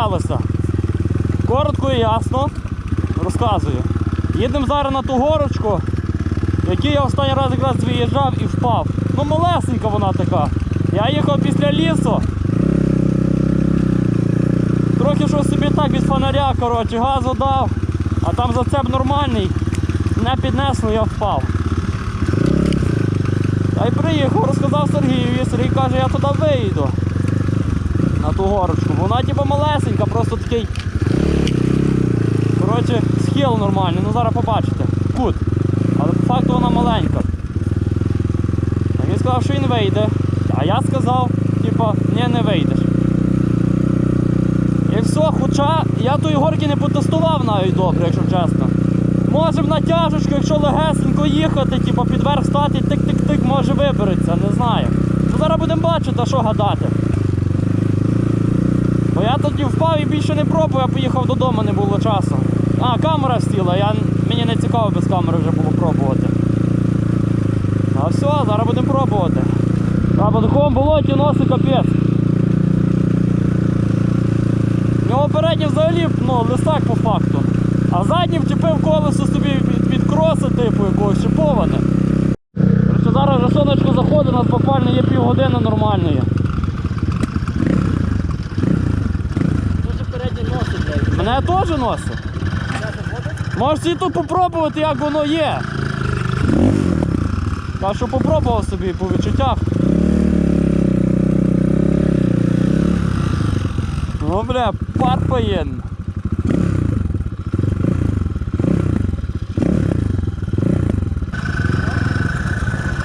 почалося. Коротко і ясно розказую. Їдемо зараз на ту горочку, в я останній раз якраз виїжджав і впав. Ну малесенька вона така. Я їхав після лісу. Трохи щось собі так від фонаря, коротше, газу дав, а там зацеп нормальний. Не піднесло, я впав. Та й приїхав, розказав Сергію, Сергій каже, я туди вийду. На ту горочку. Вона типу малесенька, просто такий. Коротше, схил нормальний, ну зараз побачите. Кут. Але по факту вона маленька. А він сказав, що він вийде. А я сказав, типу, ні, не вийдеш. І все, хоча я тої горки не потестував навіть добре, якщо чесно. Може в натяжечку, якщо легесенько їхати, типу під стати, тик-тик-тик, може вибереться, не знаю. Ну зараз будемо бачити, а що гадати. Бо я тоді впав і більше не пробував, я поїхав додому, не було часу. А, камера стіла, я, мені не цікаво без камери вже було пробувати. А все, зараз будемо пробувати. А по такому болоті носи капець. Нього передній взагалі ну, лисак по факту. А задній вчепив колесо собі від, від кроса, типу якогось. Короче, зараз вже сонечко заходить, у нас буквально є півгодини нормальної. Дуже передні носи, блядь. Мене теж носить. Можете і тут попробувати, як воно є. Так що попробував собі по відчуттях. Ну бля, парпаєн.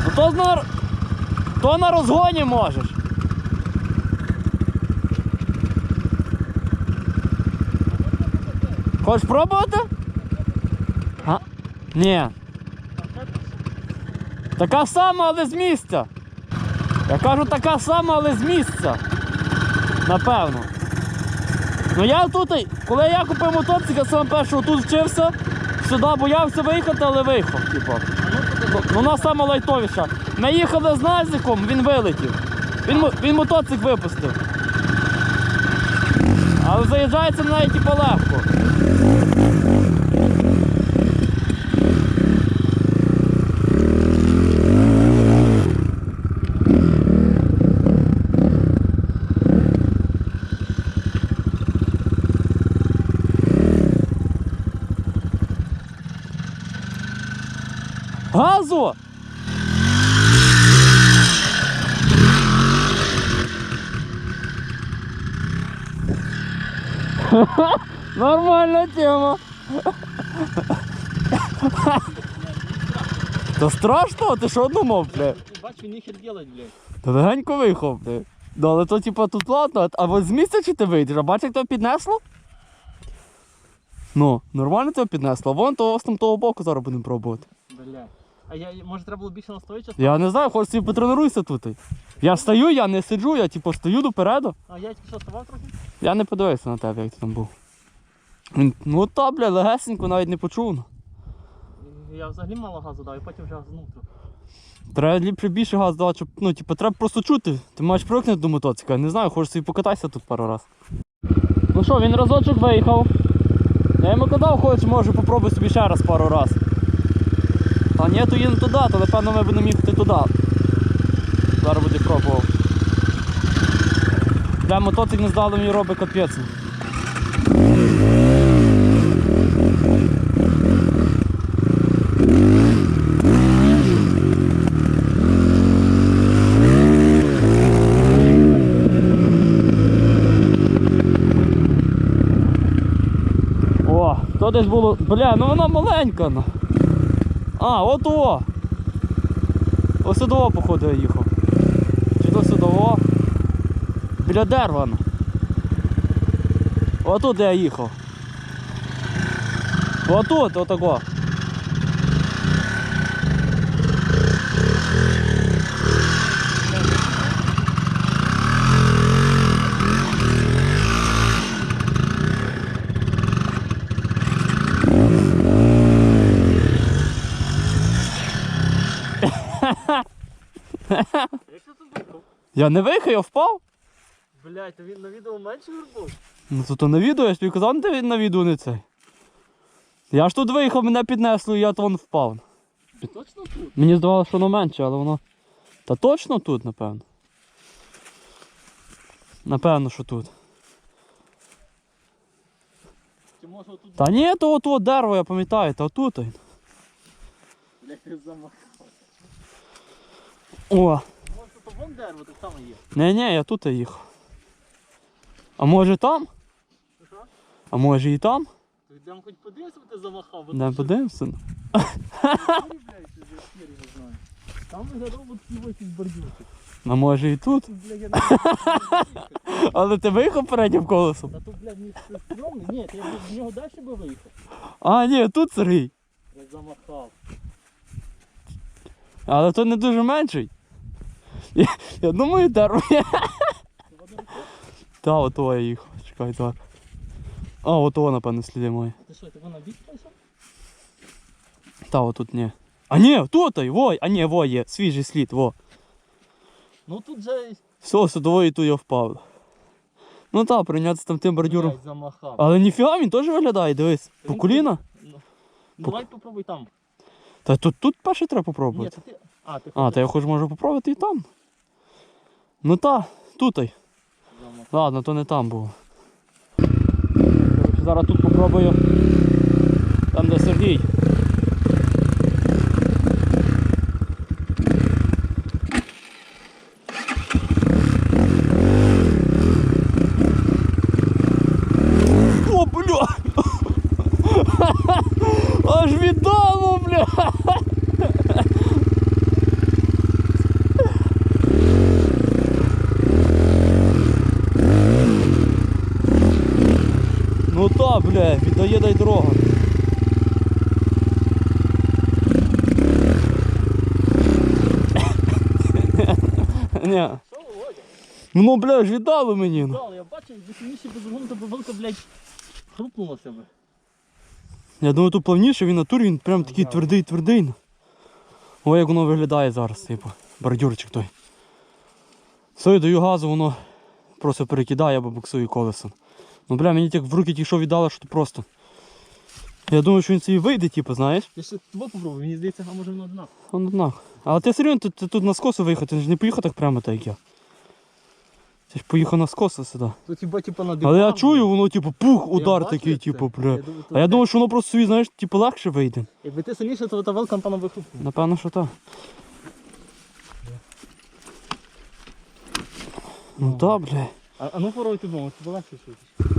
Ну то на, то на розгоні можеш. Хочеш пробувати? А? Ні. Така сама, але з місця. Я кажу, така сама, але з місця. Напевно. Ну я тут, коли я купив мотоцикл, саме першого тут вчився, сюди боявся виїхати, але виїхав. Типу. Ну, вона сама лайтовіша. Ми їхали з Назиком, він вилетів. Він, він мотоцикл випустив. Але заїжджається на неї типу легко. Газу! Нормальна тема. Та страшно, ти що думав, бля? Бач, він ніхер делать, блядь. Та легенько виїхав, бля. Ну, але то типа тут ладно, а от з місця чи ти вийдеш? А бачиш, як тебе піднесло? Ну, нормально тебе піднесло. Вон того з там того боку зараз будемо пробувати. Бля. А я, може треба було більше настоїча? Я не знаю, хоч собі потренуйся тут. Я стою, я не сиджу, я типу стою допереду. А я тільки що ставав трохи? Я не подивився на тебе, як ти там був. Він, Ну та, бля, легесенько навіть не почув. Я взагалі мало газу дав, і потім вже газнув трохи. Треба ліпше більше газ давати, щоб, ну, типу, треба просто чути. Ти маєш привикнути до мотоцикла. Не знаю, хочеш собі покатайся тут пару раз. Ну що, він разочок виїхав. Я йому казав, хоч може попробуй собі ще раз пару раз. А ні, то їдемо туди, то напевно ми будемо їхати туди. Зараз буде пробував. Бля, мотоцикл не здали мені робить капець. О, то десь було. Бля, ну вона маленька. Ну. А, ото! Ось судово, походу, я їхав. Чи то судово? Біля дерева. ну. Отут я їхав. Отут, отако. Як ти тут виїхав? Я не виїхав, я впав. Блять, то він на відео менше горбов? Ну то, то на відео, я ж тобі казав, де він на відео не цей. Я ж тут виїхав, мене піднесло і я то вон впав. Ти Точно тут? Мені здавалося, що воно менше, але воно. Та точно тут, напевно. Напевно, що тут. Чи може тут Та ні, то от, от дерево, я пам'ятаю, та отут. блять замахав? О, Може тут вон дерево так само є. ні, ні, я тут їхав. А може там? Що? А може і там? То йдемо хоч подивимося, бо ти замахав. бо Не що, подивимося. блядь, ти не знаю. Там виглядав от ці якийсь бордюрчик. А може і тут. Тут, блядь, я не знаю. Але ти виїхав переднім колесом. Та тут, блядь, стрьомне. Ні, ти б з нього далі би виїхав. А, ні, тут Сергій. Як замахав. Але то не дуже менший. Я, я думаю, дерево. є. Ти воно рукою? Та, ото я їхав. Чекай зараз. А, ото, напевно, сліди мої. Ти що, ти вона бік пройшов? Та, отут ні. А ні, тут, ой, во, а ні, во є, свіжий слід, во. Ну тут же Все, судової тут я впав. Ну так, прийнятися там тим бордюром. блядь, замахав. Але ніфіга він теж виглядає, дивись. По Він коліна. Ну, Давай попробуй там. Та тут, тут перше треба Ні, попробувати. то ти. А, ти А, та я хоч можу попробувати і там. Ну та, тут. Ладно, то не там було. Зараз тут попробую. Там де Сергій. О, бля! Аж віддало, бля! Ну та, віддає дай дорога. Ні. Ну, бля, ж віддали мені. ну. Я бачив, якщо сильніше без вогонь, то бабанка, блядь, хрупнула себе. Я думаю, тут плавніше, він натурі, він прям такий твердий, твердий. ну. Як воно виглядає зараз, типу, бордюрчик той. Все, я даю газу, воно просто перекидає або буксує колесом. Ну бля, мені так в руки ті, що віддали, що то просто. Я думаю, що він собі вийде, типу, знаєш. Я ще тебе попробую, мені здається, а може воно одна. Он однак. Але ти серйозно, ти, ти тут на скосу виїхав, ти ж не поїхав так прямо так як я. Ти ж поїхав на скосу сюди. Тут хіба типа на Але я чую, воно типу пух, удар бачу, такий, це. типу, бля. Я думаю, А я думаю, що воно просто собі, знаєш, типу легше вийде. Якби ти сильніше, то та велка пана. Напевно, що так. Ну так, бля. А, а ну порой ти думав, ти легше швидше.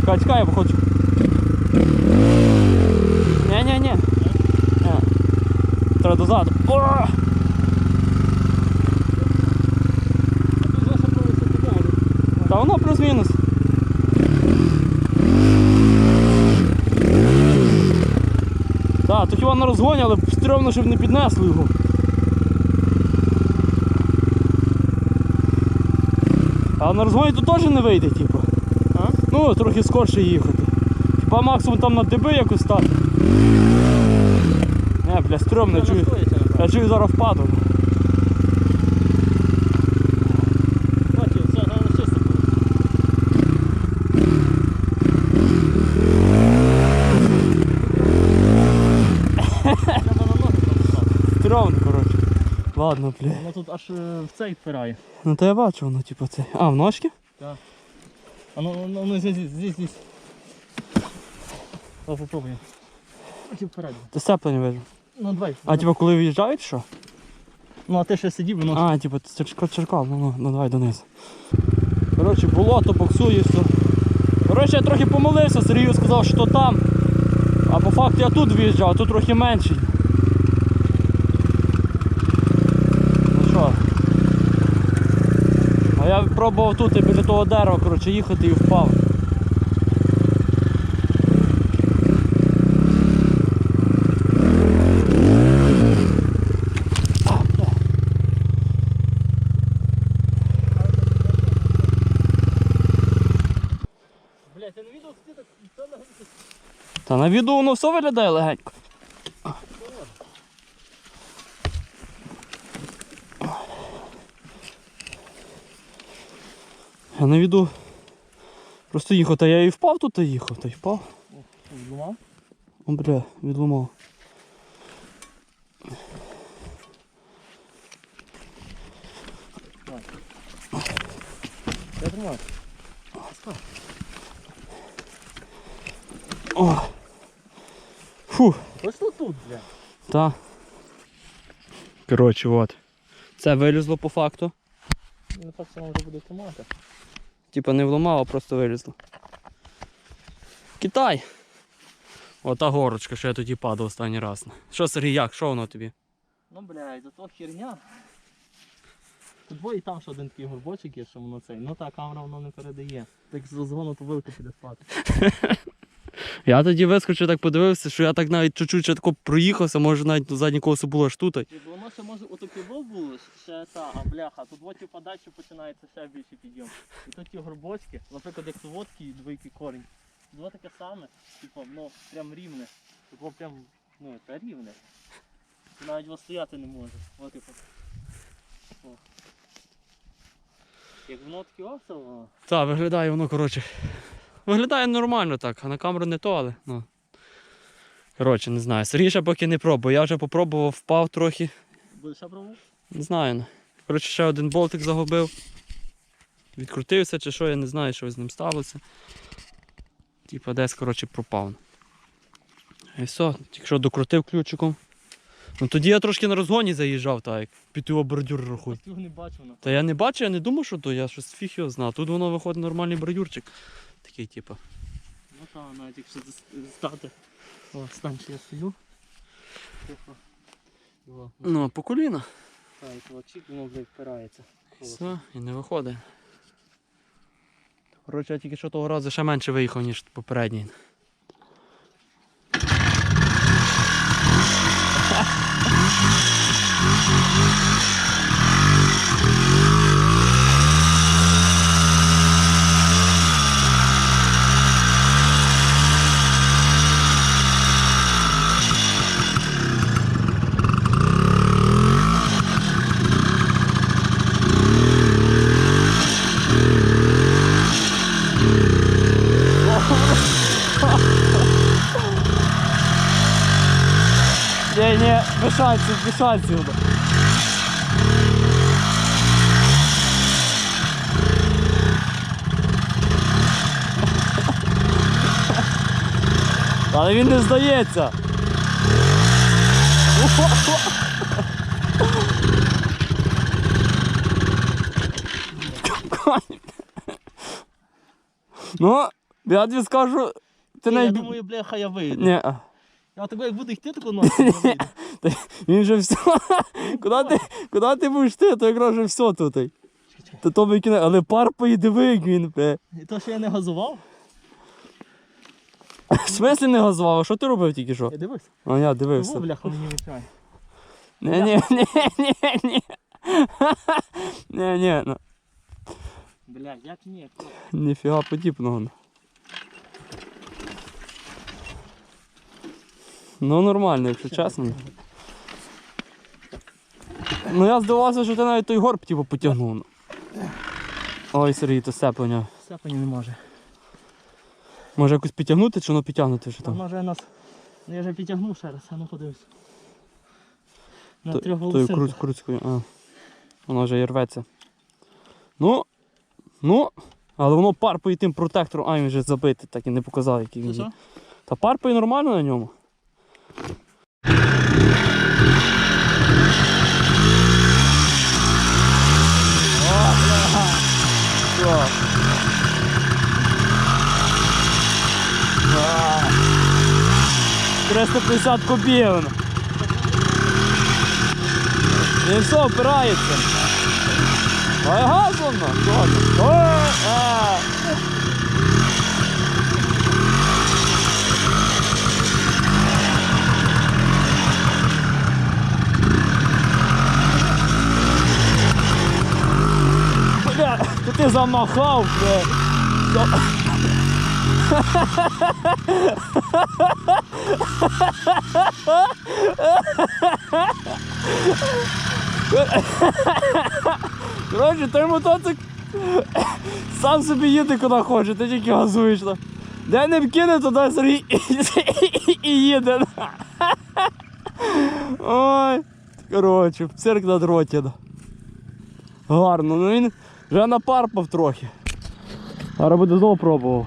Чекай, чекай, я походжу. Ні-ні-ні. Ні. Треба дозаду. О! А тут вже ще провести підемо. Та воно плюс-мінус. Так, то хіба на розгоні, але стрьомно, щоб не піднесли його. А на розгоні тут теж не вийде, типу. А? Ну, трохи скорше їхати. Хіба максимум там на диби якось стати. Не, бля, стрьомно, я чую. Я чую зараз впаду. Бачу, все, головне чисто було. Треба на ноги поставити. Стрьомно, коротше. Ладно, бля. Воно тут аж е, в цей впирає. Ну то я бачу воно, типу, це. А, в ножки? А ну, ну, ну здесь, здесь, здесь. О, попробуй. Ось і. Ти сцеплення вижу. Ну, давай. А типу, коли виїжджають, що? Ну, а ти ще сидів, воно... А, типу, черка- черкав, ну, ну, ну давай донизу. Коротше, болото, боксує все. Коротше, я трохи помилився, Сергій сказав, що там. А по факту я тут виїжджав, а тут трохи менший. я пробував тут і біля того дерева коротше, їхати і впав. Та на відео воно все виглядає легенько. Я на відео просто їхав, та я і впав тут та їхав, та й впав. Зламав? О, бля, відломав. Я тримаю. О! Фу! Точно тут, бля. Та. Коротше, от. Це вилізло по факту. Не так само вже буде тримати. Типа не вломало, а просто вилізло. Китай! Ота горочка, що я тоді падав останній раз. Що, Сергій, як? Що воно тобі? Ну, бля, зато херня. Тут двоє і там ще один такий горбочок є, що воно цей. Ну та камера воно не передає. Так з розгону то вилку піде спати. Я тоді вискочив, так подивився, що я так навіть чуть-чуть ще тако проїхався, може навіть заднє колесо було аж тут. Воно ще може отаке було, ще та, а бляха, тут от типа далі починається ще більший підйом. І тут ті горбочки, наприклад, як тут такий двойкий корінь. Два таке саме, типу, ну прям рівне. Типу прям, ну, це рівне. Ти навіть стояти не може. Типу. О. Як воно таке оце, воно. Так, виглядає воно, коротше. Виглядає нормально так, а на камеру не то, але. Ну. Коротше, не знаю. Сергій ще поки не пробував. Я вже попробував, впав трохи. Будеш ще пробувати? Не знаю. ну. Коротше, ще один болтик загубив. Відкрутився чи що, я не знаю, що з ним сталося. Типа десь, коротше, пропав. І все, тільки що докрутив ключиком. Ну тоді я трошки на розгоні заїжджав, так, як під його бордюр рахуй. Та я не бачу, я не думав, що то, я щось фіг його знав. Тут воно виходить нормальний бордюрчик. Такий, типу. Ну там навіть якщо здати. О, стань, я стою. Тихо. Його. Ну, а по коліна. Так, і воно вже впирається. Все, і не виходить. Коротше, я тільки що того разу ще менше виїхав, ніж попередній. ні, без шансів, без шансів. Але він не здається. Ну, я тобі скажу, ти Ні, я навіть... думаю, бляха, я вийду. Ні, Я тебе як буду йти, носом, я вийду. Він же все. Куди ти, куди ти будеш йти, то якраз вже все тут. То то викине, але пар поїде як він. бе. І то, що я не газував, В смислі не газував, а що ти робив тільки що? я дивився. А я Того, дивився. бляха, мені мішає. Ні, ні, ні, ні, ні. Ні, ні, ну, Бля, як ні? ніфіга подібного. Ну нормально, якщо чесно. Ну я здивався, що ти навіть той горб типу, потягнув. ну. Ой, Сергій, то все поняв. Не може. Може якось підтягнути, чи воно підтягнути вже Там може нас. Ну я вже підтягнув ще раз, а ну подивись. На трьох волосинках. крут. А. Воно вже і рветься. Ну, ну, але воно парпає тим протектором, а він вже забитий, так і не показав, який він є. Та парпає нормально на ньому. Все. А. 350 кубів. І все, опирається. Ой, газ воно. Що там? Ой, а. Бля, то ти замахав, бля. Коротше, той мотоцикл сам собі їде куди хоче, ти тільки газуєш. там. Де не вкине, туди Сергій і їде. Ой. Коротше, цирк на дроті. Гарно, ну він вже напарпав трохи. Зараз буде знову пробував.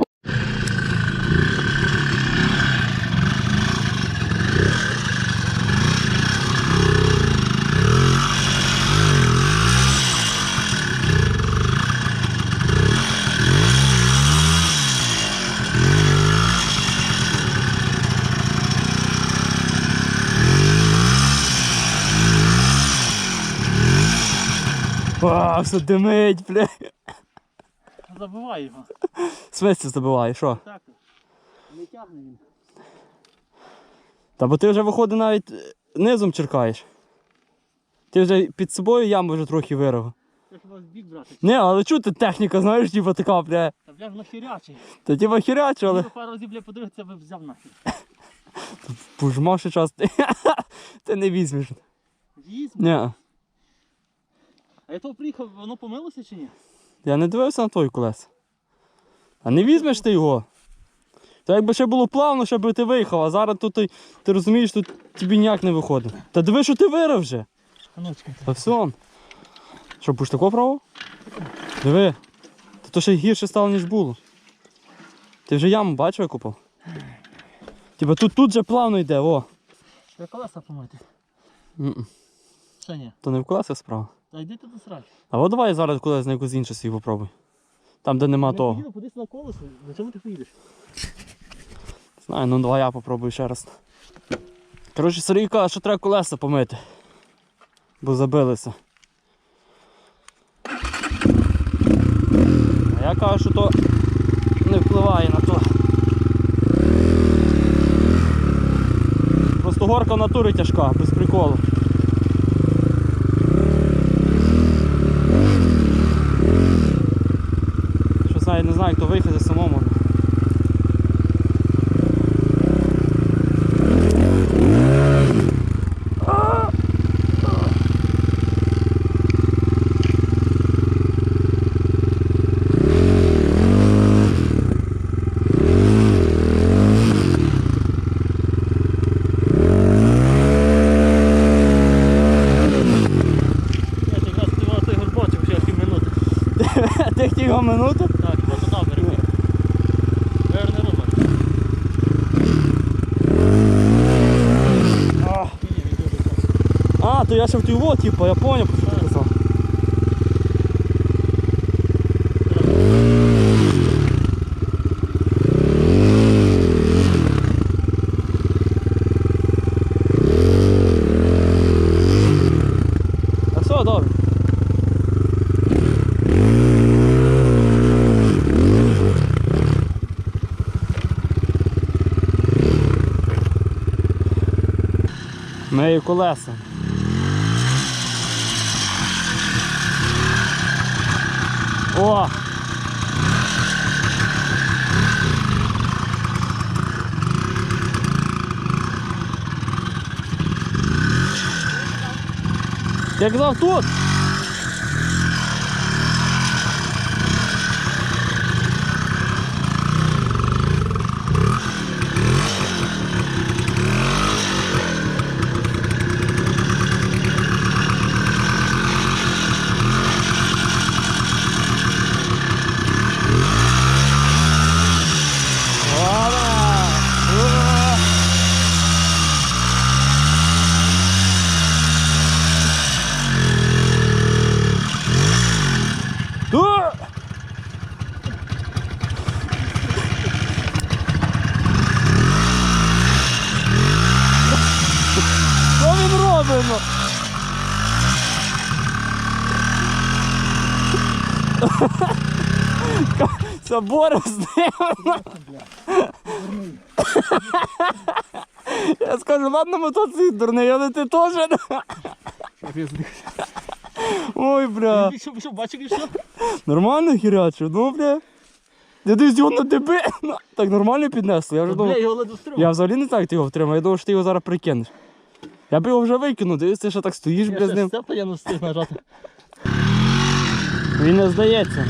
А, димить, бля. Забивай його. Смисті забиває, що? Так. Не тягне він. Та бо ти вже виходить навіть е, низом черкаєш. Ти вже під собою яму вже трохи вирив. Це хіба в бік брати. Не, але чути техніка, знаєш, типу така, бля. Та бля, воно хірячий. Та типа хіряче, але Але... пару разів, бля, подивитися, би взяв нахід. пужмав ще час. Ти, ти не візьмеш. Візьм. Ні. А я того приїхав, воно помилося чи ні? Я не дивився на той колес. А не візьмеш ти його. То якби ще було плавно, щоб ти виїхав, а зараз тут ти, ти розумієш, тут тобі ніяк не виходить. Та диви, що ти вирив вже. А ну. Та все. Що, будеш такого право? Диви. Та то ще гірше стало, ніж було. Ти вже яму бачив, викопав? Типа тут, тут же плавно йде, о. Треба колеса помити. М-м. Ще ні. То не в колесах справа. Та йди ти до срач. А от давай зараз кудись на якусь іншу свій попробуй. Там, де нема Не того. поїду, кудись на колесо. За чому ти поїдеш? Знаю, ну давай я попробую ще раз. Коротше, Сергій каже, що треба колеса помити. Бо забилися. А я кажу, що то не впливає на то. Просто горка в натурі тяжка, без приколу. Щось навіть не знаю, як то виїхати самому. Я. Ти хотів його минути? Так, бо туди беремо. Верне руба. А, Ні, він дуже класний. а, то я ще в тюво, типу, я поняв, що ти казав. Мию колеса. О! Я казав тут. Він робить? ну? Це Боря з ним. Я скажу, ладно, мотоцикл дурний, але ти теж. Ой, бля. Бачив що? Нормально хірячив, ну, бля. Я дивлюсь, його на тебе. Ну, Так нормально піднесли. Я вже думав. Я взагалі не так ти його втримав, я думав, що ти його зараз прикинеш. Я б його вже викинув, дивись, ти ще так стоїш без ним. я не встиг нажати. Він не здається.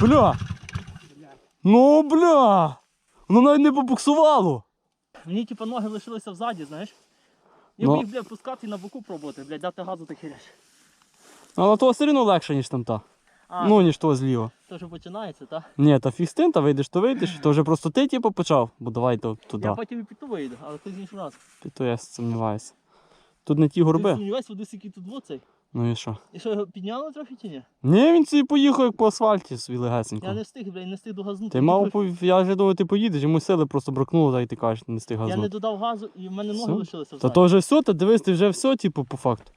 Бля! Ну бля! Воно навіть не побуксувало. Мені типа ноги лишилися взаді, знаєш. Я Ну. міг, бля, пускати і на боку пробувати, блядь, дати газу та херяш. Але того все одно легше, ніж там та. А, Ну, ніж того зліва. то вже починається, так? Ні, та фіг з тим, та вийдеш, то вийдеш, то вже просто ти типу почав, бо давай то туди. Я потім і під ту вийду, але ти з іншого разу. Ти то я сумніваюся. Тут не ті Ти горби. води скільки тут було цей. Ну і що? І що, його підняли трохи чи ні? Ні, він собі поїхав як по асфальті свій легесенько. Я не встиг, блядь, не встиг до газнути. Ти мав я вже думав, ти поїдеш, йому сили просто бракнуло, та й ти кажеш, не стиг Я не додав газу і в мене ноги Все? лишилися Та то вже все, та дивись, ти вже все, типу, по факту.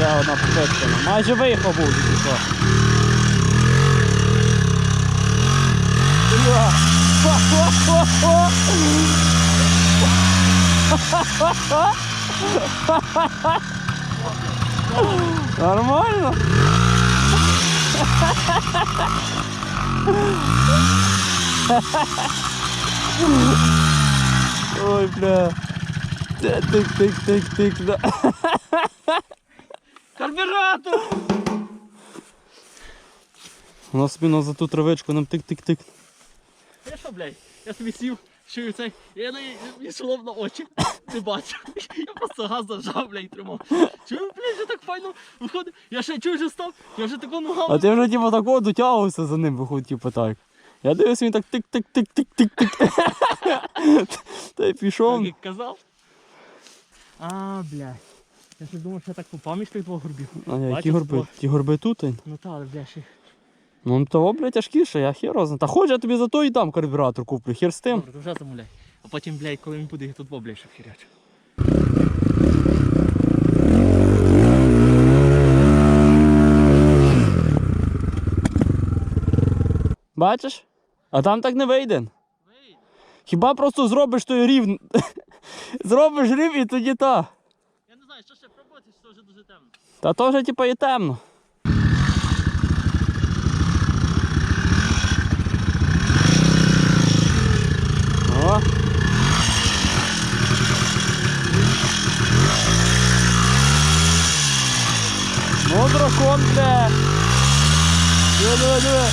Де одна попечена. Майже виїхав був тільки що. Бля. Хо-хо-хо-хо. Нормально? Ой, бля. Тик-тик-тик-тик, да. Карбюратор! У нас спину за ту травичку нам тик-тик-тик. Я що, блядь, я собі сів, чую цей, я не шолом на очі, не бачу. Я просто газ зажав, блядь, тримав. Чую, блядь, вже так файно виходить. Я ще чую, вже став, я вже тако А ти вже типу такого дотягувався за ним, виходить, типу так. Я дивився, він так тик-тик-тик-тик-тик-тик. Та й пішов. Так, як казав. А, блядь. Я ж думав, що я так попав між тих двох горбів. А які Бачиш, горби? Ті горби тут. Ну так, але, бля, ще. Ну того, блядь, тяжкіше, я хер розна. Та хоч я тобі за то і дам карбюратор куплю, хер з тим. Добре, то вже замовляй. А потім, блядь, коли він буде, я тут бо, блядь, щоб хіряч. Бачиш? А там так не вийде. Хіба просто зробиш той рів. зробиш рів і тоді та. Я не знаю, що ще пробувати, що вже дуже темно. Та то вже типа і темно. О. Ну, дракон, бля. Диви, диви, диви.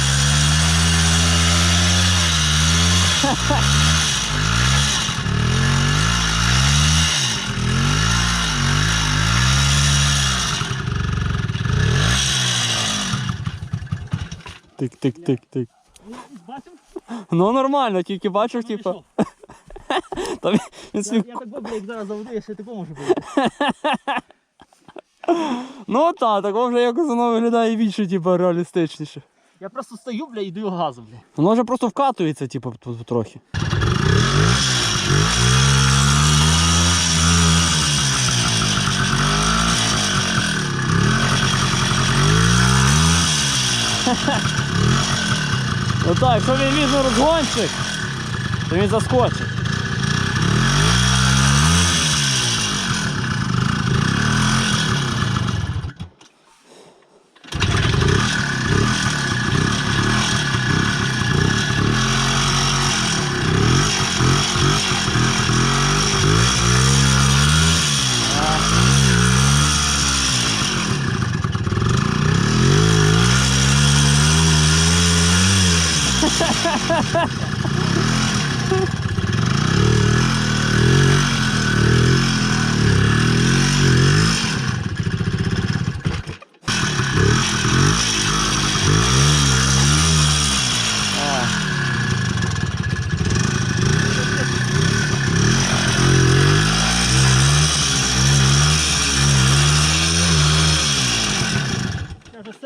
Тик-тик-тик-тик. Ну, Бачив? Ну нормально, тільки бачив, Ну, типа. Та він, він Я, так бо, блядь, зараз заведу, я ще тако можу бути. Ну так, так вже якось воно виглядає більше, типу, реалістичніше. Я просто стою, бля, і даю газу, бля. Воно вже просто вкатується, типу, тут трохи. Ну так, якщо він візьме розгончик, то він заскочить.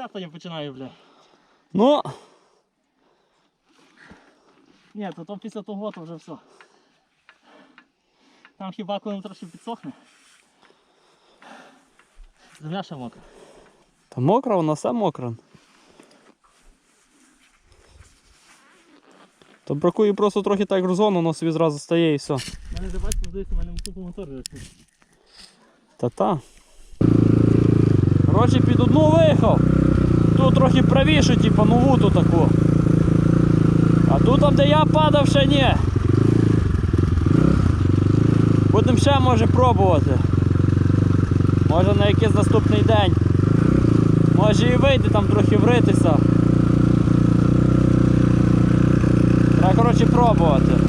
Я починаю, бля. Ну, Ні, то, то після того то вже все. Там хіба коли трошки підсохне. Земля ще мокра. та мокро, воно все мокре. То бракує просто трохи так розгону, воно собі зразу стає і все. У мене бачите, дивись, у мене мотор висить. Та-та. Коротше, під одну виїхав. Тут трохи правіше, типу, нову тут таку. А тут там, де я падав, ще ні. Будемо ще може пробувати. Може на якийсь наступний день. Може і вийде там трохи вритися. Треба, коротше, пробувати.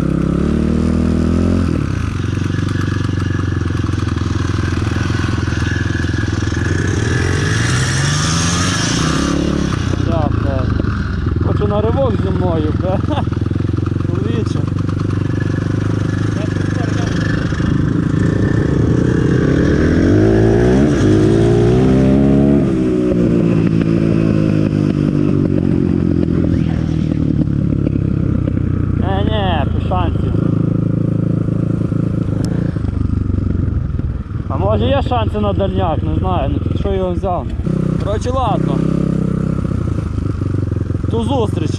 мною, бля. Чоловіче. Я тепер я Не, не, без шансів. А може є шанси на дальняк, не знаю, ну під що його взяв. Коротше, ладно. До зустрічі.